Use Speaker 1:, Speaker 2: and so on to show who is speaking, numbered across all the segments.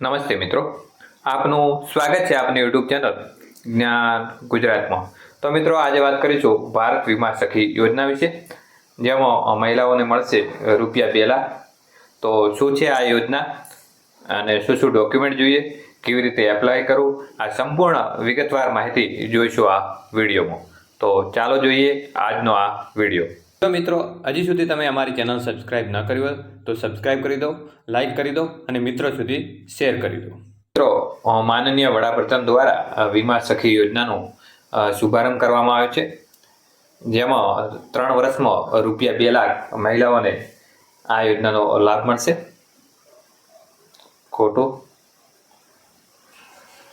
Speaker 1: નમસ્તે મિત્રો. આપનું સ્વાગત છે આપની યુટ્યુબ ચેનલ જ્ઞાન ગુજરાતમાં. તો મિત્રો, આજે વાત કરીશું ભારત વીમા સખી યોજના વિશે, જેમાં મહિલાઓને મળશે રૂપિયા બે લાખ. તો શું છે આ યોજના? અને શું શું ડોક્યુમેન્ટ જોઈએ? કેવી રીતે એપ્લાય કરવું? આ સંપૂર્ણ વિગતવાર માહિતી જોઈશું આ વિડીયોમાં. તો ચાલો જોઈએ આજનો આ વીડિયો. તો મિત્રો, હજી સુધી તમે અમારી ચેનલ સબસ્ક્રાઇબ ન કરી હોય તો સબસ્ક્રાઇબ કરી દો લાઇક કરી દો અને મિત્રો સુધી શેર કરી દો. મિત્રો માનનીય વડાપ્રધાન દ્વારા વીમા સખી યોજનાનો શુભારંભ કરવામાં આવ્યો છે. જેમાં, ત્રણ વર્ષમાં રૂપિયા બે લાખ મહિલાઓને આ યોજનાનો લાભ મળશે. ખોટું.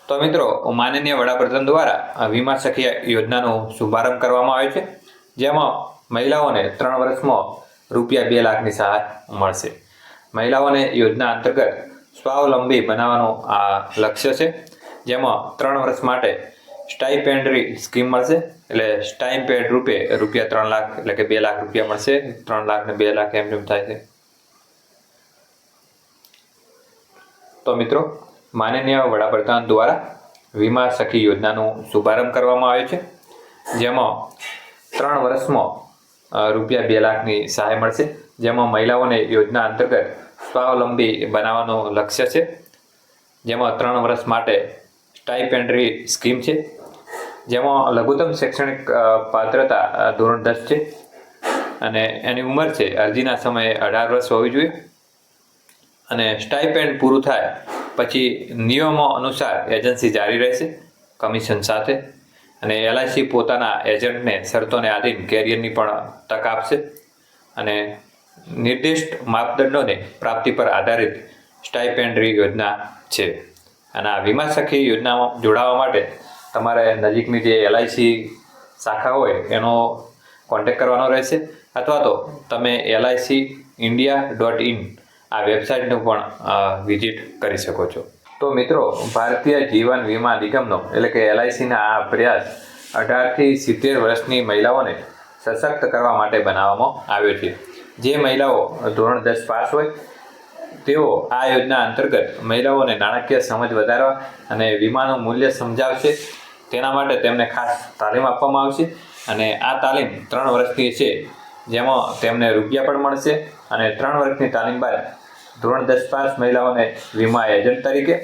Speaker 1: તો મિત્રો, માનનીય વડાપ્રધાન દ્વારા વીમા સખી યોજનાનો શુભારંભ કરવામાં આવ્યો છે. જેમાં મહિલાઓને ત્રણ વર્ષમાં રૂપિયા બે લાખની સહાય મળશે. મહિલાઓને યોજના અંતર્ગત સ્વાવલંબી બનાવવાનું આ લક્ષ્ય છે. જેમાં ત્રણ વર્ષ માટે સ્ટાઇપેન્ડરી સ્કીમ મળશે. એટલે સ્ટાઇપેન્ડ રૂપે રૂપિયા ત્રણ લાખ એટલે કે બે લાખ રૂપિયા મળશે. ત્રણ લાખ ને બે લાખ એમ જેમ થાય છે. તો મિત્રો, માનનીય વડાપ્રધાન દ્વારા વીમા સખી યોજનાનો શુભારંભ કરવામાં આવ્યો છે. જેમાં ત્રણ વર્ષમાં રૂપિયા બે લાખની સહાય મળશે. જેમાં મહિલાઓને યોજના અંતર્ગત સ્વાવલંબી બનાવવાનું લક્ષ્ય છે. જેમાં ત્રણ વર્ષ માટે સ્ટાઇપેન્ડરી સ્કીમ છે. જેમાં લઘુત્તમ શૈક્ષણિક પાત્રતા ધોરણ દસ છે. અને એની ઉંમર છે, અરજીના સમયે અઢાર વર્ષ હોવી જોઈએ. અને સ્ટાઇપેન્ડ પૂરું થાય પછી નિયમો અનુસાર એજન્સી જારી રહેશે, કમિશન સાથે. અને એલઆઈસી પોતાના એજન્ટને, શરતોને આધીન કેરિયરની પણ તક આપશે અને નિર્દિષ્ટ માપદંડોને પ્રાપ્તિ પર આધારિત સ્ટાઇપેન્ડરી યોજના છે. અને આ વીમા સખી યોજનામાં જોડાવા માટે તમારે નજીકની જે એલઆઈસી શાખા હોય, એનો કોન્ટેક્ટ કરવાનો રહેશે. અથવા તો તમે એલઆઈસી ઇન્ડિયા ડોટ ઇન આ વેબસાઇટનું પણ વિઝિટ કરી શકો છો. તો મિત્રો, ભારતીય જીવન વીમા નિગમનો, એટલે કે એલઆઈસીના આ પ્રયાસ અઢારથી સિત્તેર વર્ષની મહિલાઓને સશક્ત કરવા માટે બનાવવામાં આવ્યો છે. જે મહિલાઓ ધોરણ દસ પાસ હોય, તેઓ આ યોજના અંતર્ગત મહિલાઓને નાણાકીય સમજ વધારવા અને વીમાનું મૂલ્ય સમજાવશે. તેના માટે તેમને ખાસ તાલીમ આપવામાં આવશે અને આ તાલીમ ત્રણ વર્ષની છે, જેમાં તેમને રૂપિયા પણ મળશે અને ત્રણ વર્ષની તાલીમ બાદ ધોરણ દસ પાસ મહિલાઓને વીમા એજન્ટ તરીકે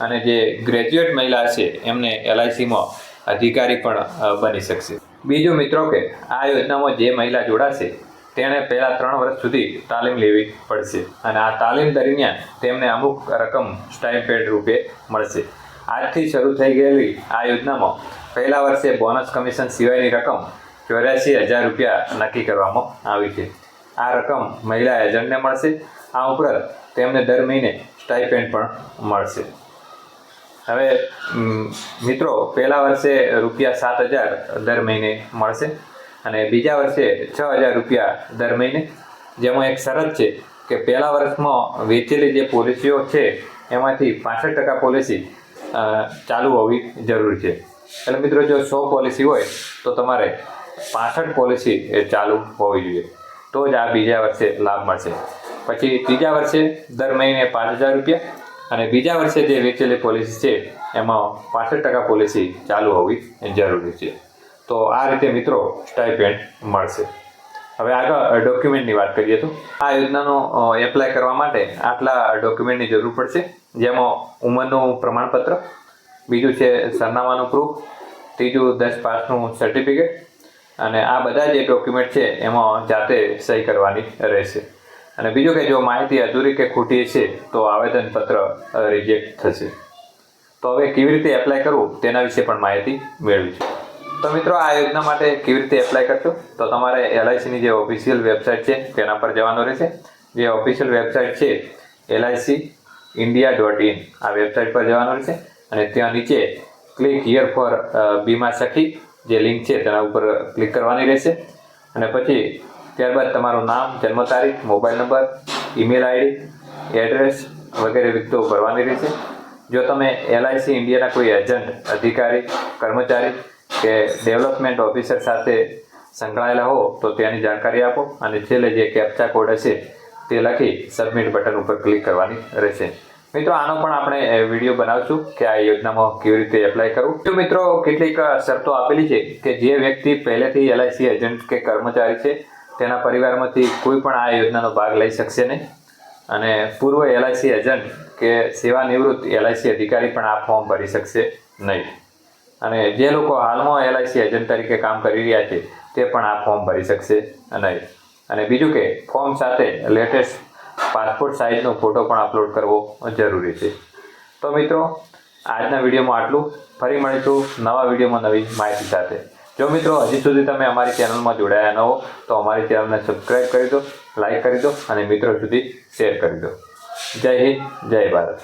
Speaker 1: અને જે ગ્રેજ્યુએટ મહિલા છે, એમને એલઆઈસીમાં અધિકારી પણ બની શકશે. બીજું મિત્રો કે, આ યોજનામાં જે મહિલા જોડાશે, તેણે પહેલાં ત્રણ વર્ષ સુધી તાલીમ લેવી પડશે અને આ તાલીમ દરમિયાન તેમને અમુક રકમ સ્ટાઇપેન્ડ રૂપે મળશે. આજથી શરૂ થઈ ગયેલી આ યોજનામાં પહેલા વર્ષે બોનસ કમિશન સિવાયની રકમ ચોર્યાસી હજાર રૂપિયા નક્કી કરવામાં આવી છે. આ રકમ મહિલા એજન્ટને મળશે. આ ઉપરાંત તેમને દર મહિને સ્ટાઇપેન્ડ પણ મળશે. હવે મિત્રો, પહેલા વર્ષે રૂપિયા સાત હજાર દર મહિને મળશે અને બીજા વર્ષે છ હજાર રૂપિયા દર મહિને. જેમાં એક શરત છે કે પહેલા વર્ષમાં વેચેલી જે પોલિસીઓ છે, એમાંથી પાસઠ ટકા પોલિસી ચાલુ હોવી જરૂરી છે. એટલે મિત્રો, જો સો પોલિસી હોય, તો તમારે પાસઠ પોલિસી એ ચાલુ હોવી જોઈએ. તો જ આ બીજા વર્ષે લાભ મળશે. પછી ત્રીજા વર્ષે દર મહિને પાંચ હજાર રૂપિયા અને બીજા વર્ષે જે વેચેલી પોલિસી છે, એમાં પાસઠ ટકા પોલિસી ચાલુ હોવી જરૂરી છે. તો આ રીતે મિત્રો સ્ટાઇપેન્ડ મળશે. હવે આગળ ડોક્યુમેન્ટની વાત કરીએ તો. આ યોજનાનો એપ્લાય કરવા માટે આટલા ડોક્યુમેન્ટની જરૂર પડશે. જેમાં ઉંમરનું પ્રમાણપત્ર, બીજું છે સરનામાનું પ્રૂફ ત્રીજું દસ પાસનું સર્ટિફિકેટ અને આ બધા જે ડોક્યુમેન્ટ છે, એમાં જાતે સહી કરવાની રહેશે. અને બીજું કે જો માહિતી અધૂરી કે ખોટી છે, તો આવેદનપત્ર રિજેક્ટ થશે. તો હવે કેવી રીતે એપ્લાય કરવું, તેના વિશે પણ માહિતી મેળવી છે. તો મિત્રો, આ યોજના માટે કેવી રીતે એપ્લાય કરશો? તો તમારે એલઆઈસીની જે ઓફિશિયલ વેબસાઇટ છે, તેના પર જવાનું રહેશે. જે ઓફિશિયલ વેબસાઇટ છે એલઆઈસી ઇન્ડિયા ડોટ ઇન આ વેબસાઇટ પર જવાનું રહેશે. અને ત્યાં નીચે ક્લિક હિયર ફોર બીમા સખી જે લિંક છે તેના ઉપર ક્લિક કરવાની રહેશે. અને પછી ત્યારબાદ તમારું નામ, જન્મ તારીખ mobile number email ID address વગેરે વિગતો ભરવાની રહેશે. જો તમે એલઆઈસી ઇન્ડિયાના કોઈ એજન્ટ અધિકારી, કર્મચારી કે ડેવલપમેન્ટ ઓફિસર સાથે સંકળાયેલા હો, તો તેની જાણકારી આપો અને છેલ્લે જે કેપ્ચા કોડ હશે તે લખી સબમિટ બટન ઉપર ક્લિક કરવાની રહેશે. મિત્રો, આનો પણ આપણે વીડિયો બનાવશું કે આ યોજનામાં કેવી રીતે એપ્લાય કરવું. તો મિત્રો, કેટલીક શરતો આપેલી છે કે જે વ્યક્તિ પહેલેથી એલઆઈસી એજન્ટ કે કર્મચારી છે, તેના પરિવારમાંથી કોઈ પણ આ યોજનાનો ભાગ લઈ શકશે નહીં. અને પૂર્વ એલઆઈસી એજન્ટ કે સેવાનિવૃત્ત એલઆઈસી અધિકારી પણ આ ફોર્મ ભરી શકશે નહીં. અને જે લોકો હાલમાં એલઆઈસી એજન્ટ તરીકે કામ કરી રહ્યા છે, તે પણ આ ફોર્મ ભરી શકશે નહીં. અને બીજું કે ફોર્મ સાથે લેટેસ્ટ પાસપોર્ટ સાઇઝનો ફોટો પણ અપલોડ કરવો જરૂરી છે. તો મિત્રો, આજના વિડીયોમાં આટલું. ફરી મળીશું નવા વિડીયોમાં નવી માહિતી સાથે. જો મિત્રો, હજી સુધી તમે અમારી ચેનલમાં જોડાયા ન હો, તો અમારી ચેનલને સબસ્ક્રાઈબ કરી દો લાઈક કરી દો અને મિત્રો સુધી શેર કરી દો. જય હિન્દ, જય ભારત.